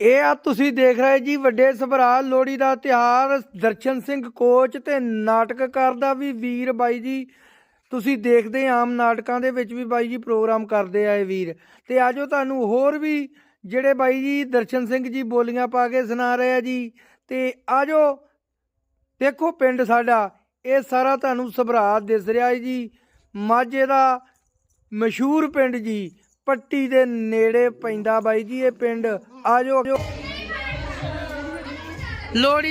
ਇਹ ਆ ਤੁਸੀਂ ਦੇਖ ਰਹੇ ਜੀ, ਵੱਡੇ ਸਭਰਾ ਲੋਹੜੀ ਦਾ ਤਿਉਹਾਰ, ਦਰਸ਼ਨ ਸਿੰਘ ਕੋਚ ਤੇ ਨਾਟਕਕਾਰ ਦਾ ਵੀ ਵੀਰ ਬਾਈ ਜੀ। ਤੁਸੀਂ ਦੇਖਦੇ ਆਮ ਨਾਟਕਾਂ ਦੇ ਵਿੱਚ ਵੀ ਬਾਈ ਜੀ ਪ੍ਰੋਗਰਾਮ ਕਰਦੇ ਆਏ ਇਹ ਵੀਰ। ਤੇ ਆਜੋ ਤੁਹਾਨੂੰ ਹੋਰ ਵੀ ਜਿਹੜੇ ਬਾਈ ਜੀ ਦਰਸ਼ਨ ਸਿੰਘ ਜੀ ਬੋਲੀਆਂ ਪਾ ਕੇ ਸੁਣਾ ਰਹੇ ਆ ਜੀ। ਤੇ ਆਜੋ, ਦੇਖੋ ਪਿੰਡ ਸਾਡਾ, ਇਹ ਸਾਰਾ ਤੁਹਾਨੂੰ ਸਭਰਾ ਦਿਸ ਰਿਹਾ ਹੈ ਜੀ। ਮਾਝੇ ਦਾ ਮਸ਼ਹੂਰ ਪਿੰਡ ਜੀ। ਪੱਟੀ ਦੇ ਨੇੜੇ ਪੈਂਦਾ ਬਾਈ ਜੀ ਇਹ ਪਿੰਡ। ਆਜੋ ਲੋਹੜੀ